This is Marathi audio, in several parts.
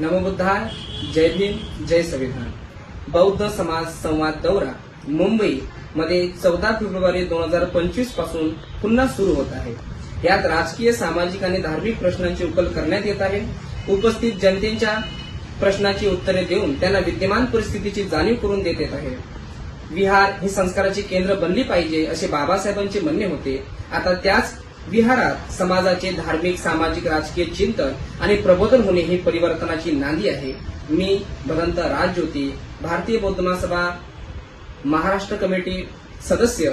नमबुद्धाय जय भीम जय संविधान. बौद्ध समाज संवाद दौरा मुंबई मध्ये चौदा फेब्रुवारी दोन हजार पंचवीसपासून पुन्हा सुरू होत आहे. यात राजकीय सामाजिक आणि धार्मिक प्रश्नांची उकल करण्यात येत आहे. उपस्थित जनतेच्या प्रश्नाची उत्तरे देऊन त्यांना विद्यमान परिस्थितीची जाणीव करून देत येत आहे. विहार ही संस्काराची केंद्र बनली पाहिजे असे बाबासाहेबांचे म्हणणे होते. आता त्याच विहारात समाजाचे धार्मिक सामाजिक राजकीय चिंतन आणि प्रबोधन होणे ही परिवर्तनाची नांदी आहे. मी भदंत राजज्योती भारतीय बौद्ध महासभा महाराष्ट्र कमिटी सदस्य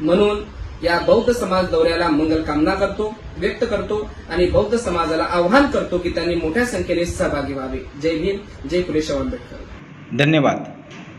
म्हणून या बौद्ध समाज दौऱ्याला मंगल कामना करतो व्यक्त करतो आणि बौद्ध समाजाला आवाहन करतो की त्यांनी मोठ्या संख्येने सहभागी व्हावे. जय भीम जय पुरेश आंबेडकर. धन्यवाद.